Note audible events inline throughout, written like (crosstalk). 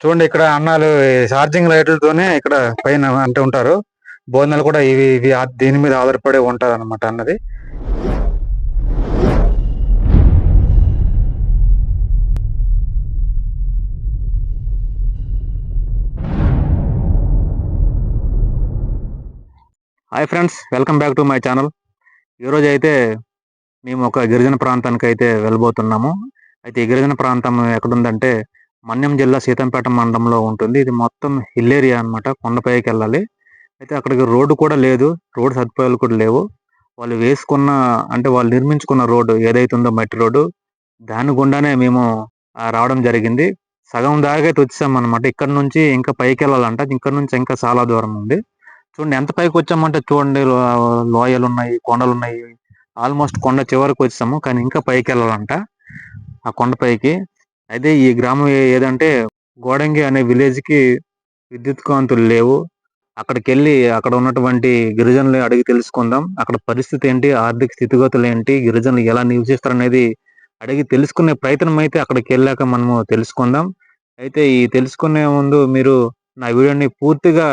చూడండి ఇక్కడ అన్నాలు ఛార్జింగ్ లైట్లతోనే ఇక్కడ పైన అంటూ ఉంటారు. భోజనాలు కూడా ఇవి ఇవి దీని మీద ఆధారపడి ఉంటారు అనమాట అన్నది hi friends welcome back to my channel ఈరోజు అయితే మేము ఒక గిరిజన ప్రాంతానికి అయితే వెళ్ళబోతున్నాము. అయితే ఈ గిరిజన ప్రాంతం ఎక్కడుందంటే మన్యం జిల్లా సీతంపేట మండలంలో ఉంటుంది. ఇది మొత్తం హిల్ ఏరియా అనమాట కొండపైకి వెళ్ళాలి. అయితే అక్కడికి రోడ్డు కూడా లేదు. రోడ్డు సదుపాయాలు కూడా లేవు. వాళ్ళు వేసుకున్న అంటే వాళ్ళు నిర్మించుకున్న రోడ్డు ఏదైతే ఉందో మట్టి రోడ్డు దాని గుండానే మేము రావడం జరిగింది. సగం దాకా అయితే వచ్చాం అనమాట ఇక్కడ నుంచి ఇంకా పైకి వెళ్ళాలంట. ఇక్కడ నుంచి ఇంకా చాలా దూరం ఉంది. చూడండి ఎంత పైకి వచ్చామంటే చూడండి లోయలు ఉన్నాయి కొండలు ఉన్నాయి. ఆల్మోస్ట్ కొండ చివరికి వచ్చాము. కానీ ఇంకా పైకి వెళ్ళాలంట. ఆ కొండ పైకి. అయితే ఈ గ్రామం ఏదంటే గోడంగి అనే విలేజ్కి విద్యుత్ కాంతులు లేవు. అక్కడికి వెళ్ళి అక్కడ ఉన్నటువంటి గిరిజనులు అడిగి తెలుసుకుందాం. అక్కడ పరిస్థితి ఏంటి? ఆర్థిక స్థితిగతులు ఏంటి? గిరిజనులు ఎలా నివసిస్తారు అనేది అడిగి తెలుసుకునే ప్రయత్నం అయితే అక్కడికి వెళ్ళాక మనము తెలుసుకుందాం. అయితే ఈ తెలుసుకునే ముందు మీరు నా వీడియోని పూర్తిగా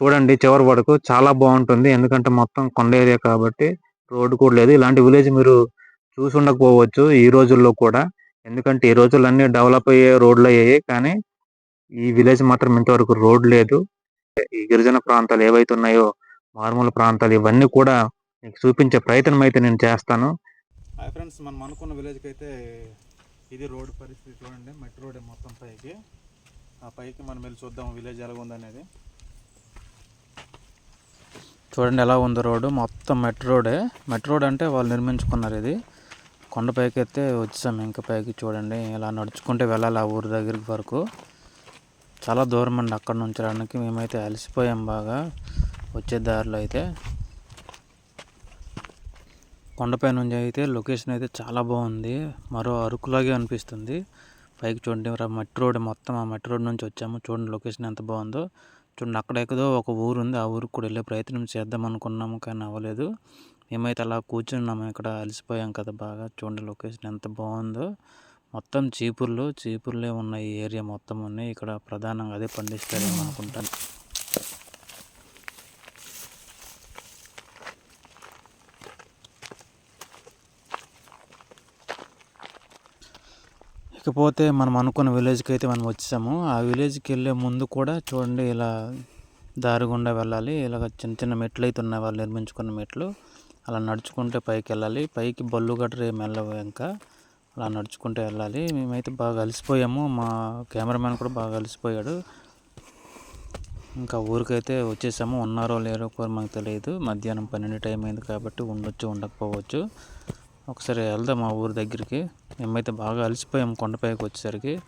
చూడండి. చివరి వరకు చాలా బాగుంటుంది. ఎందుకంటే మొత్తం కొండ ఏరియా కాబట్టి రోడ్డు కూడా లేదు. ఇలాంటి విలేజ్ మీరు చూసి ఉండకపోవచ్చు ఈ రోజుల్లో కూడా. ఎందుకంటే ఈ రోజుల్లో అన్ని డెవలప్ అయ్యే రోడ్లు అయ్యాయి కానీ ఈ విలేజ్ మాత్రం ఇంతవరకు రోడ్ లేదు. ఈ గిరిజన ప్రాంతాలు ఏవైతే ఉన్నాయో మారుమూల ప్రాంతాలు ఇవన్నీ కూడా మీకు చూపించే ప్రయత్నం అయితే నేను చేస్తాను. హాయ్ ఫ్రెండ్స్ మనం అనుకున్న విలేజ్కి అయితే ఇది రోడ్ పరిస్థితి చూడండి. మట్టి రోడ్ మొత్తం పైకి. ఆ పైకి మనం వెళ్ళి చూద్దాం విలేజ్ ఎలా ఉందనేది. చూడండి ఎలా ఉంది రోడ్డు. మొత్తం మెట్రో రోడే. మెట్రో రోడ్ అంటే వాళ్ళు నిర్మించుకున్నారు ఇది. కొండపైకి అయితే వచ్చాం ఇంకా పైకి చూడండి. ఇలా నడుచుకుంటే వెళ్ళాలి ఆ ఊరి దగ్గరికి వరకు. చాలా దూరం అండి అక్కడ నుంచి రావడానికి. మేమైతే అలసిపోయాం బాగా వచ్చే దారిలో అయితే. కొండపై నుంచి అయితే లొకేషన్ అయితే చాలా బాగుంది. మరో అరకులాగే అనిపిస్తుంది. పైకి చూడండి మట్టి రోడ్ మొత్తం ఆ మట్టి రోడ్ నుంచి వచ్చాము. చూడండి లొకేషన్ ఎంత బాగుందో. చూడండి అక్కడ ఎక్కదో ఒక ఊరు ఉంది. ఆ ఊరికి కూడా వెళ్ళే ప్రయత్నం చేద్దాం అనుకున్నాము కానీ అవ్వలేదు. మేమైతే అలా కూర్చున్నాము ఇక్కడ అలసిపోయాం కదా బాగా. చూడండి లొకేషన్ ఎంత బాగుందో. మొత్తం చీపుర్లు చీపుర్లే ఉన్న ఈ ఏరియా మొత్తం ఉన్నాయి ఇక్కడ ప్రధానంగా అదే పండిస్తారేమో అనుకుంటాను. ఇకపోతే మనం అనుకున్న విలేజ్కి అయితే మనం వచ్చాము ఆ విలేజ్కి వెళ్ళే ముందు కూడా చూడండి ఇలా దారి గుండా వెళ్ళాలి. ఇలాగ చిన్న చిన్న మెట్లు అయితే ఉన్నాయి. వాళ్ళు నిర్మించుకున్న మెట్లు. అలా నడుచుకుంటే పైకి వెళ్ళాలి పైకి బళ్ళు గట్ర ఏమి వెళ్ళవు ఇంకా. అలా నడుచుకుంటూ వెళ్ళాలి. మేమైతే బాగా అలసిపోయాము. మా కెమెరామ్యాన్ కూడా బాగా అలసిపోయాడు. ఇంకా ఊరికైతే వచ్చేసాము. ఉన్నారో లేరో కూడా మాకు తెలియదు. మధ్యాహ్నం పన్నెండు టైం అయింది కాబట్టి ఉండొచ్చు ఉండకపోవచ్చు. ఒకసారి వెళ్దాం మా ఊరి దగ్గరికి. మేమైతే బాగా అలసిపోయాము కొండపైకి వచ్చేసరికి.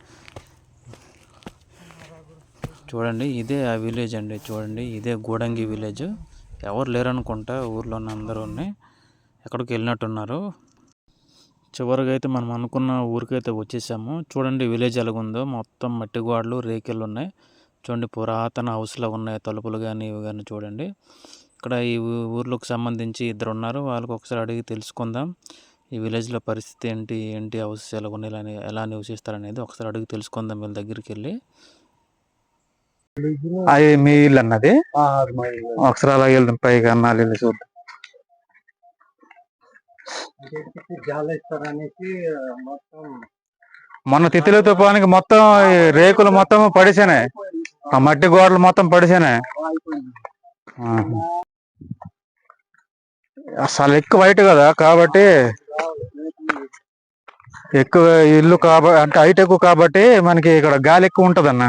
చూడండి ఇదే ఆ విలేజ్ అండి. చూడండి ఇదే గూడంగి విలేజ్. ఎవరు లేరనుకుంటా ఊర్లో ఉన్న అందరూ ఎక్కడికి వెళ్ళినట్టున్నారు. చివరిగా అయితే మనం అనుకున్న ఊరికైతే వచ్చేసాము. చూడండి విలేజ్ ఎలాగుందో. మొత్తం మట్టి గోడలు రేకెళ్ళు ఉన్నాయి. చూడండి పురాతన హౌస్లో ఉన్నాయి. తలుపులు కానీ ఇవి కానీ చూడండి. ఇక్కడ ఈ ఊర్లోకి సంబంధించి ఇద్దరు ఉన్నారు వాళ్ళకి ఒకసారి అడిగి తెలుసుకుందాం. ఈ విలేజ్లో పరిస్థితి ఏంటి? ఏంటి? హౌస్ ఎలా ఉన్నాయి ఎలా ఎలా నివసిస్తారు అనేది ఒకసారి అడిగి తెలుసుకుందాం వీళ్ళ దగ్గరికి వెళ్ళి. అది మీ ఇల్లు అన్నది? ఒకసారి అలా వెళ్దాం పైకి అన్నాలు వెళ్ళి చూద్దాం. మొన్న తిత్తుల తుఫానికి మొత్తం రేకులు మొత్తం పడిసేనాయి ఆ మట్టి గోడలు మొత్తం పడిసేనాయి. అసలు ఎక్కువ హైట్ కదా కాబట్టి ఎక్కువ ఇల్లు కాబట్టి అంటే హైట్ ఎక్కువ కాబట్టి మనకి ఇక్కడ గాలి ఎక్కువ ఉంటది అన్న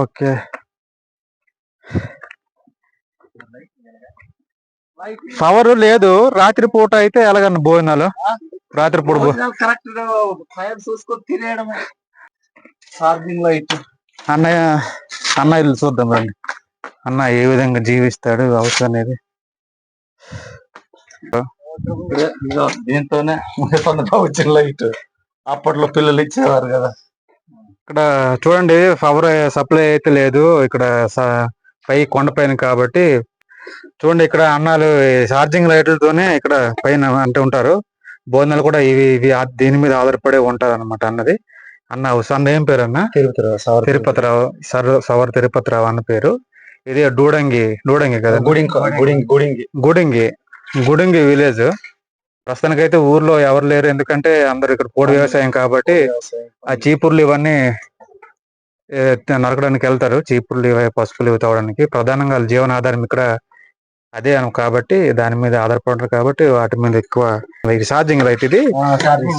ఓకే. పవర్ లేదు. రాత్రి పూట అయితే ఎలాగన్న భోజనాలు? రాత్రి పూట కరెక్ట్ చూసుకొని లైట్ అన్నయ్య అన్న ఇల్లు చూద్దాం రండి. అన్న ఏ విధంగా జీవిస్తాడు హౌస్ అనేది. దీంతోనే వచ్చిన లైట్. అప్పట్లో పిల్లలు ఇచ్చేవారు కదా. ఇక్కడ చూడండి పవర్ సప్లై అయితే లేదు. ఇక్కడ పై కొండపైన కాబట్టి. చూడండి ఇక్కడ అన్నాలు ఛార్జింగ్ లైట్లతోనే ఇక్కడ పైన అంటే ఉంటారు. భోజనాలు కూడా ఇవి ఇవి దీని మీద ఆధారపడి ఉంటారు అనమాట అన్నది. అన్న అన్న ఏం పేరు అన్న తిరుపతి సవర్ తిరుపతిరావు సర్ సవర్ తిరుపతిరావు అన్న పేరు. ఇది డూడంగి డూడంగి కదా? గుడింగి. గుడింగి గుడింగి విలేజ్. ప్రస్తుతానికైతే ఊర్లో ఎవరు లేరు. ఎందుకంటే అందరు ఇక్కడ పోడు వ్యవసాయం కాబట్టి ఆ చీపుర్లు ఇవన్నీ నరకడానికి వెళ్తారు. చీపుర్లు ఇవి పసుపులు ఇవి తవ్వడానికి. ప్రధానంగా జీవనాధారం ఇక్కడ అదే అను కాబట్టి దాని మీద ఆధారపడరు కాబట్టి వాటి మీద ఎక్కువ ఇది ఛార్జింగ్ లైట్ ఇది.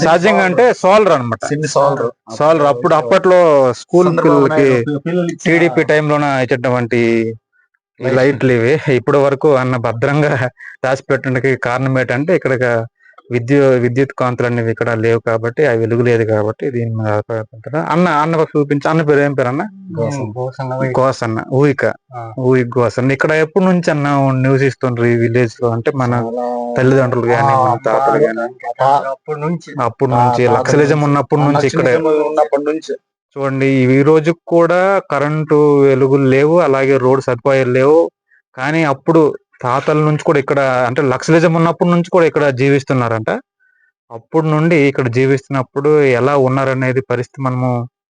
ఛార్జింగ్ అంటే సోలర్ అన్నమాట. సిన్ని సోలర్ సోలర్ అప్పుడు అప్పట్లో స్కూల్ పిల్లలకి టీడీపీ టైంలోన ఇచ్చేటువంటి ఈ లైట్లు ఇవి. ఇప్పటి వరకు అన్న భద్రంగా దాచి పెట్టడానికి కారణం ఏంటంటే ఇక్కడ విద్యు విద్యుత్ కాంతులు అనేవి ఇక్కడ లేవు కాబట్టి ఆ వెలుగు లేదు కాబట్టి దీని మీద ఆధారపడుతుంటారు. అన్న అన్న చూపించి అన్న పేరు ఏం పేరు అన్న గోసన్న ఊయిక ఊయిక గోసన్న ఇక్కడ ఎప్పటి నుంచి అన్న నివసిస్తుండ్రు ఈ విలేజ్లో? అంటే మన తల్లిదండ్రులు గాని మన తాతలు గాని? అప్పటి నుంచి. అప్పటి నుంచి ఆ, లక్షలిజం ఉన్నప్పటి నుంచి ఇక్కడే. ఉన్నప్పటి నుంచి. చూడండి ఈ రోజు కూడా కరెంటు వెలుగులు లేవు అలాగే రోడ్ సదుపాయాలు లేవు. కానీ అప్పుడు తాతల నుంచి కూడా ఇక్కడ అంటే లక్షలిజం ఉన్నప్పటి నుంచి కూడా ఇక్కడ జీవిస్తున్నారంట. అప్పుడు నుండి ఇక్కడ జీవిస్తున్నప్పుడు ఎలా ఉన్నారనేది పరిస్థితి మనము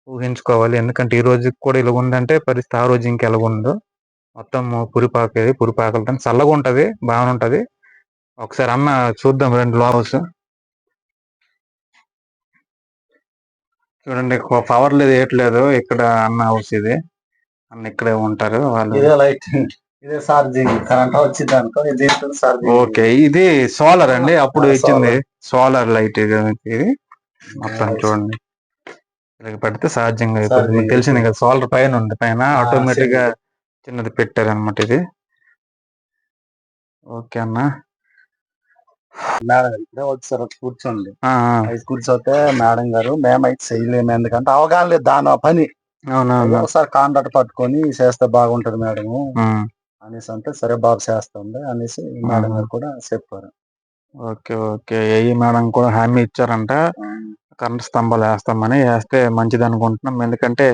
ఊహించుకోవాలి. ఎందుకంటే ఈ రోజుకి కూడా ఇలా ఉందంటే పరిస్థితి ఆ రోజు ఇంకెలా ఉందో మొత్తం పురిపాకేది పురిపాకలతో చల్లగా ఉంటది బాగానే ఉంటది ఒకసారి అన్న చూద్దాం రెండు లోహౌస్ చూడండి పవర్ లేదు ఏట్లేదు ఇక్కడ అన్న హౌస్ ఇది. అన్న ఇక్కడే ఉంటారు వాళ్ళు. లైట్ ఇదే ఛార్జింగ్ కరెంట్ వచ్చింది అనుకో ఇది ఛార్జింగ్ ఓకే ఇది సోలార్ అండి? అప్పుడు ఇచ్చింది సోలార్ లైట్ ఇది మొత్తం. చూడండి. ఇలా పెడితే ఛార్జింగ్ అయిపోతుంది. మీకు తెలిసింది కదా సోలార్ పైన ఉంది పైన ఆటోమేటిక్గా చిన్నది పెట్టారు అనమాట ఇది. ఓకే అన్న. మేడం ఇప్పుడే వచ్చారు కూర్చోండి. కూర్చోతే మేడం గారు మేమైతే చేయలేము ఎందుకంటే అవగాహన లేదు దాని పని. అవునవును. ఒకసారి కాంట్రాక్ట్ పట్టుకొని చేస్తే బాగుంటది మేడం అనేసి అంటే సరే బాబు చేస్తుంది అనేసి మేడం గారు కూడా చెప్పారు. Okay okay. ఏఈ మేడం కూడా హామీ ఇచ్చారంట. కరెంట్ స్తంభాలు వేస్తామని వేస్తే మంచిది అనుకుంటున్నాం. ఎందుకంటే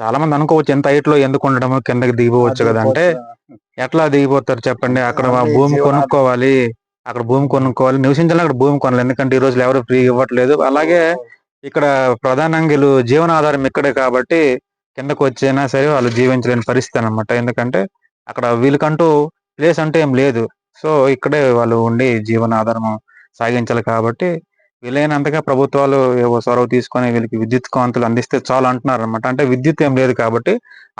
చాలా మంది అనుకోవచ్చు ఎంత హైట్లో ఎందుకు ఉండడము కిందకి దిగిపోవచ్చు కదా అంటే ఎట్లా దిగిపోతారు చెప్పండి? అక్కడ భూమి. కొనుక్కోవాలి. అక్కడ భూమి కొనుక్కోవాలి. నివసించాలి అక్కడ భూమి కొనాలి. ఎందుకంటే ఈ రోజులు ఎవరు ఫ్రీ ఇవ్వట్లేదు. అలాగే ఇక్కడ ప్రధానంగా జీవనాధారం ఇక్కడే కాబట్టి కిందకు వచ్చైనా సరే వాళ్ళు జీవించలేని పరిస్థితి అన్నమాట. ఎందుకంటే అక్కడ వీళ్ళకంటూ ప్లేస్ అంటే ఏం లేదు. సో ఇక్కడే వాళ్ళు ఉండి జీవనాధారం సాగించాలి కాబట్టి వీలైనంతగా ప్రభుత్వాలు ఏవో చొరవ తీసుకొని వీళ్ళకి విద్యుత్ కాంతులు అందిస్తే చాలు అంటున్నారు అనమాట అంటే విద్యుత్ ఏం లేదు కాబట్టి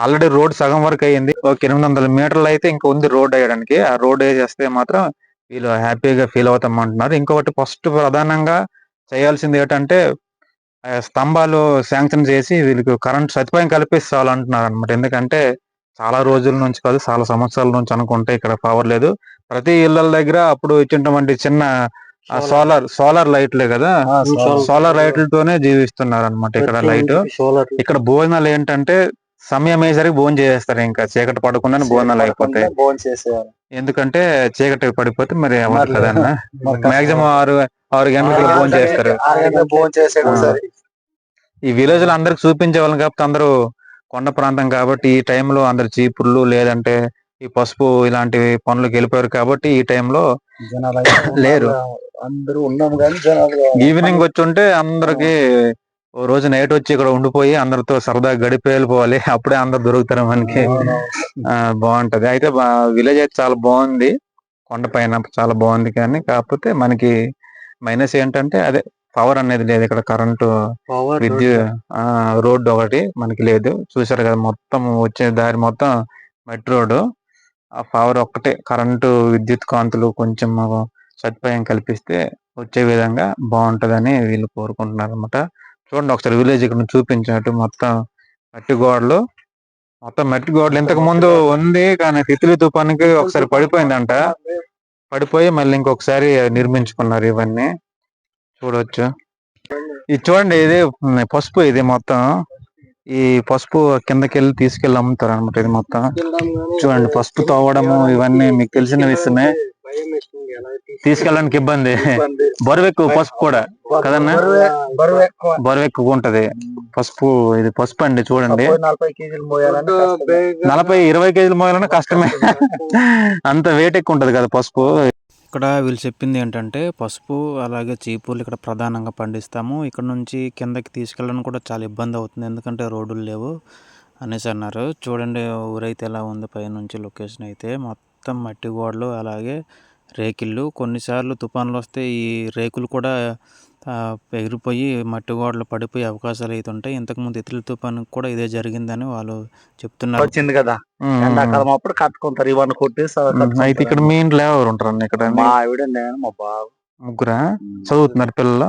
ఆల్రెడీ రోడ్ సగం వరకు అయ్యింది. ఒక ఎనిమిది వందల మీటర్లు అయితే ఇంకా ఉంది రోడ్ వేయడానికి. ఆ రోడ్ వేసేస్తే మాత్రం వీళ్ళు హ్యాపీగా ఫీల్ అవుతాం అంటున్నారు. ఇంకొకటి ఫస్ట్ ప్రధానంగా చేయాల్సింది ఏంటంటే స్తంభాలు శాంక్షన్ చేసి వీళ్ళకి కరెంట్ సదుపాయం కల్పిస్తాలు అంటున్నారు అనమాట ఎందుకంటే చాలా రోజుల నుంచి కాదు చాలా సంవత్సరాల నుంచి అనుకుంటే ఇక్కడ పవర్ లేదు. ప్రతి ఇళ్ళ దగ్గర అప్పుడు ఇచ్చినటువంటి చిన్న సోలార్ సోలార్ లైట్లే కదా. సోలార్ లైట్లతోనే జీవిస్తున్నారు అనమాట ఇక్కడ లైట్ ఇక్కడ భోజనాలు ఏంటంటే సమయం అయ్యేసరికి భోజనం చేసేస్తారు ఇంకా. చీకటి పడకుండానే భోజనాలు అయిపోతాయి. ఎందుకంటే చీకటి పడిపోతే మరి మరి కష్టం. మాక్సిమం ఆరు ఆరు గంటలకు భోజనం చేస్తారు. ఈ విలేజ్లో అందరికి చూపించే వాళ్ళం కాబట్టి అందరూ కొండ ప్రాంతం కాబట్టి ఈ టైంలో అందరు చీపుర్లు లేదంటే ఈ పసుపు ఇలాంటివి పనులకు వెళ్ళిపోయారు కాబట్టి ఈ టైంలో లేరు. అందరూ ఉన్నాం కానీ జనాలు ఈవినింగ్ వచ్చి ఉంటే అందరికి ఓ రోజు నైట్ వచ్చి ఇక్కడ ఉండిపోయి అందరితో సరదాగా గడిపి వెళ్ళిపోవాలి. అప్పుడే అందరు దొరుకుతారు మనకి. బాగుంటది. అయితే విలేజ్ అయితే చాలా బాగుంది. కొండ పైన చాలా బాగుంది కానీ కాకపోతే మనకి మైనస్ ఏంటంటే అదే పవర్ అనేది లేదు ఇక్కడ కరెంటు విద్యుత్ ఆ రోడ్డు ఒకటి మనకి లేదు. చూసారు కదా మొత్తం వచ్చే దారి మొత్తం మట్టి రోడ్డు. ఆ పవర్ ఒక్కటే కరెంటు విద్యుత్ కాంతులు కొంచెం సదుపాయం కల్పిస్తే వచ్చే విధంగా బాగుంటదని వీళ్ళు కోరుకుంటున్నారు అనమాట చూడండి ఒకసారి విలేజ్ ఇక్కడ చూపించినట్టు మొత్తం మట్టి గోడలు. మొత్తం మట్టి గోడలు ఇంతకు ముందు ఉంది కానీ తిత్లీ తుఫానికి ఒకసారి పడిపోయిందంట. పడిపోయి మళ్ళీ ఇంకొకసారి నిర్మించుకున్నారు ఇవన్నీ. చూడొచ్చు. ఇది చూడండి ఇది పసుపు ఇది మొత్తం. ఈ పసుపు కిందకి వెళ్ళి తీసుకెళ్ళి అమ్ముతారు అనమాట ఇది మొత్తం. చూడండి పసుపు తవ్వడము ఇవన్నీ మీకు తెలిసిన విషయమే. తీసుకెళ్ళడానికి ఇబ్బంది. బరువు ఎక్కువ పసుపు కూడా కదన్నా? బరువు- ఎక్కువ ఉంటది. పసుపు ఇది పసుపు అండి చూడండి. నలభై నలభై ఇరవై కేజీలు మోయాలన్నా కష్టమే. అంత వెయిట్ ఎక్కువ ఉంటది కదా పసుపు. ఇక్కడ వీళ్ళు చెప్పింది ఏంటంటే పసుపు అలాగే చీపుర్లు ఇక్కడ ప్రధానంగా పండిస్తాము. ఇక్కడ నుంచి కిందకి తీసుకెళ్ళడానికి కూడా చాలా ఇబ్బంది అవుతుంది. ఎందుకంటే రోడ్లు లేవు అనేసి అన్నారు. చూడండి ఊరైతే ఎలా ఉంది పైనుంచి లొకేషన్ అయితే. మొత్తం మట్టి గోడలు అలాగే రేకిళ్ళు. కొన్నిసార్లు తుఫాన్లు వస్తే ఈ రేకులు కూడా ఎగిరిపోయి మట్టి గోడలు పడిపోయే అవకాశాలు అయితే ఉంటాయి ఇంతకుముందు ఇతరుల తుఫాను కూడా ఇదే జరిగిందని వాళ్ళు చెప్తున్నారు. వచ్చింది కదా. ఎండాకాలం అప్పుడు కట్టుకుంటారు ఇవన్నీ కొట్టేసి. అయితే ఇక్కడ మీ ఇంట్లో ఎవరు ఉంటారు అన్న ఇక్కడ? మా ఆవిడ నేను మా బాబు ముగ్గురా? చదువుతున్నారు పిల్లలు?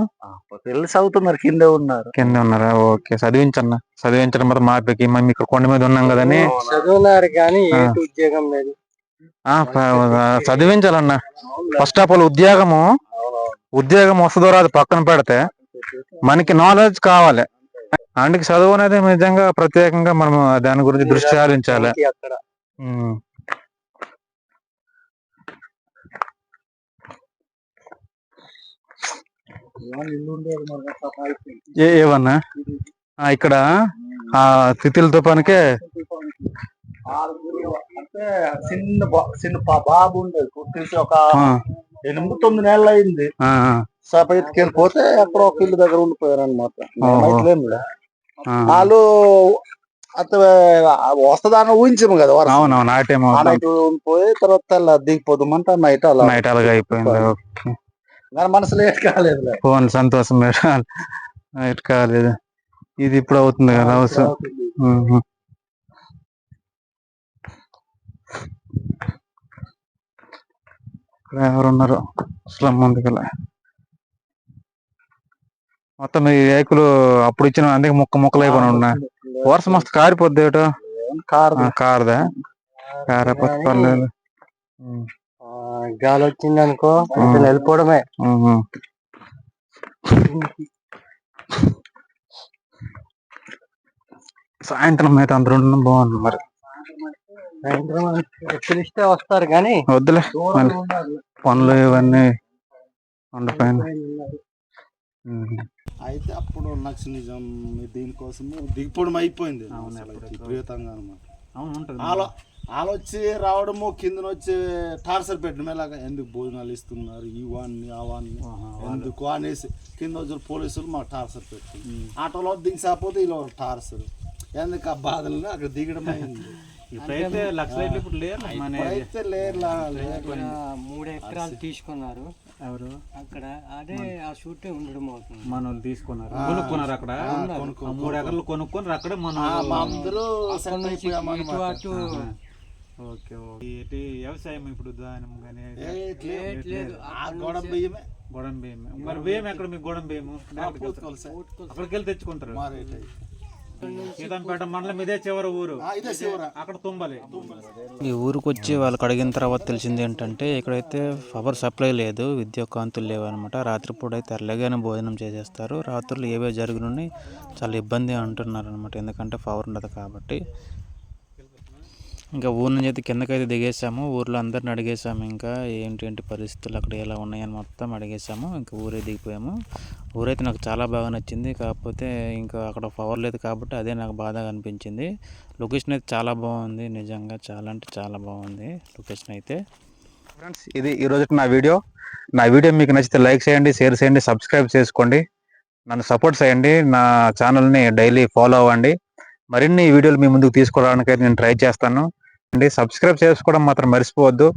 పిల్లలు చదువుతున్నారు కిందే ఉన్నారు. కింద ఉన్నారా? ఓకే చదివించన్న. చదివించడం మరి మాపకి మేము ఇక్కడ కొండ మీద ఉన్నాం కదని? చదువున్నారు కానీ ఉద్యోగం లేదు. చదివించాలన్న. ఫస్ట్ ఆఫ్ ఆల్ ఉద్యోగము. ఉద్యోగం వస్తుందో రాదు పక్కన పెడితే మనకి నాలెడ్జ్ కావాలి. అందుకే చదువు అనేది నిజంగా ప్రత్యేకంగా మనం దాని గురించి దృష్టి సారించాలి. అక్కడ. ఉమ్. ఇల్లు ఉండేది మరి అట్లా అయిపోయింది. ఏ ఏవన్నా ఆ, ఇక్కడ ఆ గుళ్ళు అంటే చిన్న చిన్న బాబు ఉండేది. ఒక ఎనిమిది తొమ్మిది నెలలు అయింది సపైత్కి వెళ్ళిపోతే ఎక్కడో ఒక ఇల్లు దగ్గర ఉండిపోయారు అనమాట. వాళ్ళు అత వస్తుందని ఊహించము కదా వరుస. అవునవును ఆ టైం ఆ నైట్ ఉండిపోయి తర్వాత తెల్ల దిగిపోదామంటే నైట్ అలా నైట్ అలాగా అయిపోయింది. మనసులో ఏం కాలేదు ఫోన్ సంతోషం నైట్ కాలేదు. ఇది ఇప్పుడు అవుతుంది కదా అవసరం. ఇక్కడ ఎవరున్నారు. స్లమ్ ముందుకెళ్ళ. మొత్తం ఈ రేకులు అప్పుడు ఇచ్చిన అందుకే ముక్క ముక్కలు అయిపోయి ఉన్నా వర్షం మస్తు కారిపోద్ది ఏటో? కారదా? కారపోతే పర్లేదు. గాలి వచ్చింది అనుకో వెళ్ళిపోవడమే. సాయంత్రం అయితే అందరూ ఉండడం బాగుంది మరి. పిలిస్తే వస్తారు కానీ వద్దులే. పనులు ఇవన్నీ. అయితే అప్పుడు నక్సలిజం దీనికోసం దిగిపోవడం అయిపోయింది. విపరీతంగా అనమాట అవును ఉంటుంది. ఆలో ఆలోచి రావడము కింద వచ్చి టార్చర్ పెట్టడం ఎలాగా ఎందుకు భోజనాలు ఇస్తున్నారు ఈ వాన్ని ఆ వాన్ని ఆహా, ఎందుకు అనేసి. కింద వచ్చిన పోలీసులు మాకు టార్చర్ పెట్టింది ఆటోలో దిగిసాపోతే ఇలా టార్చర్. ఎందుకు ఆ బాధలను అక్కడ దిగడం (laughs) అయింది. ఇప్పుడైతే లక్ష ఇప్పుడు లేరు. అయితే. మూడు ఎకరాలు తీసుకున్నారు. ఎవరు? అక్కడ అదే ఆ షూటే ఉండడం అవుతుంది. మన వాళ్ళు తీసుకున్నారు కొనుక్కున్నారు అక్కడ? మూడు ఎకరాలు కొనుక్కొని అక్కడ మన అందరూ అటు ఓకే ఓకే. వ్యవసాయం ఇప్పుడు దానం కానీ? ఏ, లేదు, లేదు ఆ గోడ బియ్యమే. గోడం బియ్యం మరి బియ్యం ఎక్కడ? మీకు గోడం బియ్యము. అక్కడికి వెళ్ళి తెచ్చుకుంటారు. సీతంపేట మండలం ఇదే చివరి ఊరు. ఆ, ఇదే శివరా అక్కడ తుంబలి. ఈ ఊరికి వచ్చి వాళ్ళకి అడిగిన తర్వాత తెలిసింది ఏంటంటే ఇక్కడైతే పవర్ సప్లై లేదు విద్యుత్ కాంతులు లేవు అనమాట రాత్రిపూట అయితే ఎర్లగానే భోజనం చేసేస్తారు. రాత్రులు ఏవే జరుగునున్నాయి చాలా ఇబ్బంది అంటున్నారు అనమాట ఎందుకంటే పవర్ ఉండదు కాబట్టి. ఇంకా ఊరు నుంచి అయితే కిందకైతే దిగేసాము. ఊర్లో అందరిని అడిగేసాము. ఇంకా ఏంటి పరిస్థితులు అక్కడ ఎలా ఉన్నాయని మొత్తం అడిగేసాము. ఇంకా ఊరే దిగిపోయాము. ఊరైతే నాకు చాలా బాగా నచ్చింది. కాకపోతే ఇంకా అక్కడ పవర్ లేదు కాబట్టి అదే నాకు బాధగా అనిపించింది. లొకేషన్ అయితే చాలా బాగుంది. నిజంగా చాలా అంటే చాలా బాగుంది లొకేషన్ అయితే. ఫ్రెండ్స్ ఇది ఈరోజు నా వీడియో. నా వీడియో మీకు నచ్చితే లైక్ చేయండి షేర్ చేయండి సబ్స్క్రైబ్ చేసుకోండి. నన్ను సపోర్ట్ చేయండి. నా ఛానల్ని డైలీ ఫాలో అవ్వండి. మరిన్ని వీడియోలు మీ ముందుకు తీసుకురావడానికి నేను ట్రై చేస్తాను. అండి సబ్స్క్రైబ్ చేసుకోవడం మాత్రం మర్చిపోవద్దు.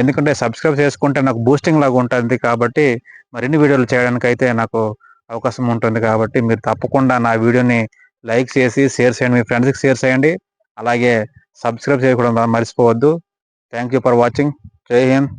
ఎందుకంటే సబ్స్క్రైబ్ చేసుకుంటే నాకు బూస్టింగ్ లాగా ఉంటుంది కాబట్టి మరిన్ని వీడియోలు చేయడానికి అయితే నాకు అవకాశం ఉంటుంది కాబట్టి మీరు తప్పకుండా నా వీడియోని లైక్ చేసి షేర్ చేయండి. మీ ఫ్రెండ్స్కి షేర్ చేయండి. అలాగే సబ్స్క్రైబ్ చేయడం మర్చిపోవద్దు. థ్యాంక్ యూ ఫర్ వాచింగ్ జై హింద్